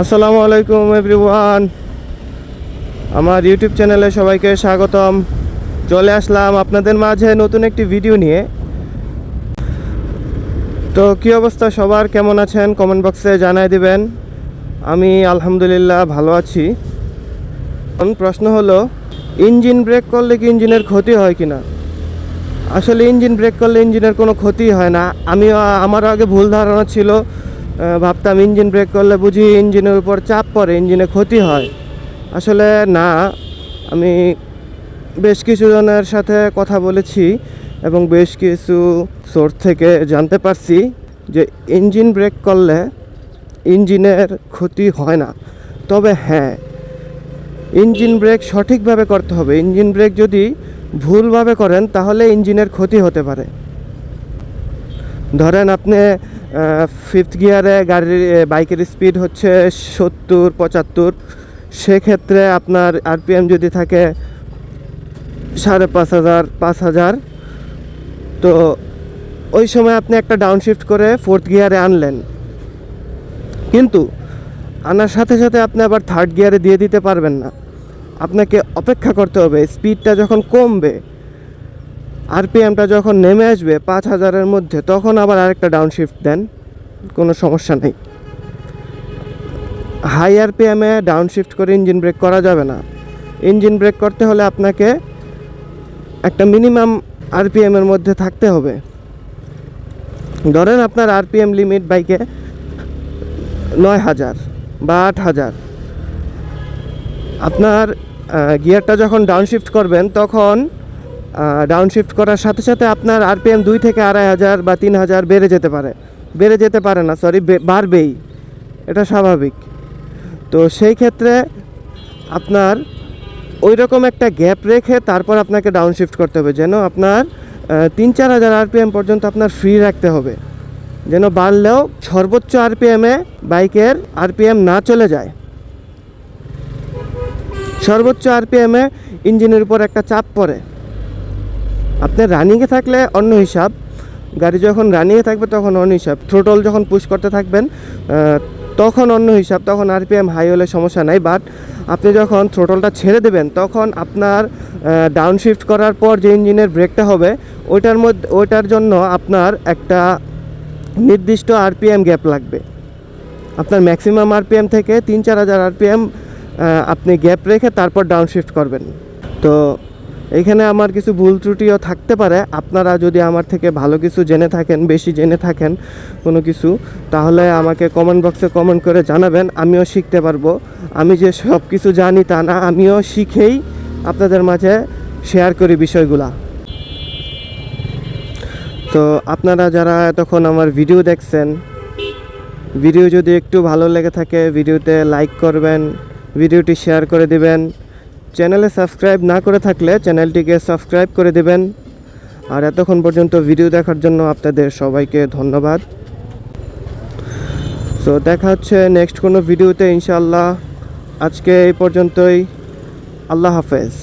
আসসালামু আলাইকুম এভরিওয়ান। আমার ইউটিউব চ্যানেলে সবাইকে স্বাগতম। চলে আসলাম আপনাদের মাঝে নতুন একটি ভিডিও নিয়ে। তো কী অবস্থা সবার? কেমন আছেন? কমেন্ট বক্সে জানাই দিবেন। আমি আলহামদুলিল্লাহ ভালো আছি। প্রশ্ন হলো ইঞ্জিন ব্রেক করলে কি ইঞ্জিনের ক্ষতি হয় কি না আসলে ইঞ্জিন ব্রেক করলে ইঞ্জিনের কোনো ক্ষতি হয় না। আমি আমারও আগে ভুল ধারণা ছিল ভাবতাম ইঞ্জিন ব্রেক করলে বুঝি ইঞ্জিনের উপর চাপ পড়ে, ইঞ্জিনে ক্ষতি হয়। আসলে না, আমি বেশ কিছু জনের সাথে কথা বলেছি এবং বেশ কিছু সোর্স থেকে জানতে পারছি যে ইঞ্জিন ব্রেক করলে ইঞ্জিনের ক্ষতি হয় না। তবে হ্যাঁ ইঞ্জিন ব্রেক সঠিকভাবে করতে হবে। ইঞ্জিন ব্রেক যদি ভুলভাবে করেন, তাহলে ইঞ্জিনের ক্ষতি হতে পারে। ধরেন আপনি ফিফথ গিয়ারে গাড়ির বাইকের স্পিড হচ্ছে সত্তর, পঁচাত্তর। সেক্ষেত্রে আপনার আরপিএম যদি থাকে সাড়ে পাঁচ হাজার পাঁচ হাজার। তো ওই সময় আপনি একটা ডাউনশিফট করে ফোর্থ গিয়ারে আনলেন। কিন্তু আনার সাথে সাথে আপনি আবার থার্ড গিয়ারে দিয়ে দিতে পারবেন না। আপনাকে অপেক্ষা করতে হবে, স্পিডটা যখন কমবে আরপিএমটা যখন নেমে আসবে পাঁচ হাজারের মধ্যে, তখন আবার আরেকটা ডাউনশিফট দেন। কোনো সমস্যা নেই। হাই আরপিএমে ডাউনশিফট করে ইঞ্জিন ব্রেক করা যাবে না। ইঞ্জিন ব্রেক করতে হলে আপনাকে একটা মিনিমাম আরপিএমের মধ্যে থাকতে হবে। ধরেন আপনার আরপিএম লিমিট বাইকে নয় হাজার বা আট হাজার। আপনার গিয়ারটা যখন ডাউনশিফট করবেন, তখন ডাউনশিফট করার সাথে সাথে আপনার আরপিএম দুই থেকে আড়াই হাজার বা তিন হাজার বেড়ে যেতে পারে। বেড়ে যেতে পারে না সরি বাড়বেই। এটা স্বাভাবিক। তো সেই ক্ষেত্রে আপনার ওই রকম একটা গ্যাপ রেখে তারপর আপনাকে ডাউনশিফট করতে হবে, যেন আপনার তিন চার হাজার আরপিএম পর্যন্ত আপনার ফ্রি রাখতে হবে। যেন বাড়লেও সর্বোচ্চ আরপিএমে বাইকের আরপিএম না চলে যায়। সর্বোচ্চ আরপিএমে ইঞ্জিনের উপর একটা চাপ পড়ে। আপনার রানিংয়ে থাকলে অন্য হিসাব। গাড়ি যখন রানিংয়ে থাকবে তখন অন্য হিসাব। থ্রোটল যখন পুশ করতে থাকবেন তখন অন্য হিসাব, তখন আরপিএম হাই হলে সমস্যা নাই। বাট আপনি যখন থ্রোটলটা ছেড়ে দেবেন, তখন আপনার ডাউনশিফট করার পর যে ইঞ্জিনের ব্রেকটা হবে, ওইটার মধ্যে, ওইটার জন্য আপনার একটা নির্দিষ্ট আরপিএম গ্যাপ লাগবে। আপনার ম্যাক্সিমাম আরপিএম থেকে তিন চার হাজার আরপিএম আপনি গ্যাপ রেখে তারপর ডাউনশিফট করবেন। তো এইখানে আমার কিছু ভুল ত্রুটিও থাকতে পারে। আপনারা যদি আমার থেকে ভালো কিছু জেনে থাকেন, বেশি জেনে থাকেন কোনো কিছু, তাহলে আমাকে কমেন্ট বক্সে কমেন্ট করে জানাবেন, আমিও শিখতে পারব। আমি যে সব কিছু জানি তা না, আমিও শিখেই আপনাদের মাঝে শেয়ার করি বিষয়গুলা। তো আপনারা যারা এতক্ষণ আমার ভিডিও দেখছেন ভিডিও যদি একটু ভালো লেগে থাকে ভিডিওতে লাইক করবেন ভিডিওটি শেয়ার করে দিবেন। চ্যানেলে সাবস্ক্রাইব না করে থাকলে চ্যানেলটিকে সাবস্ক্রাইব করে দেবেন। আর এতক্ষণ পর্যন্ত ভিডিও দেখার জন্য আপনাদের সবাইকে ধন্যবাদ। সো দেখা হচ্ছে নেক্সট কোনো ভিডিওতে ইনশাল্লাহ আজকে এই পর্যন্তই। আল্লাহ হাফেজ।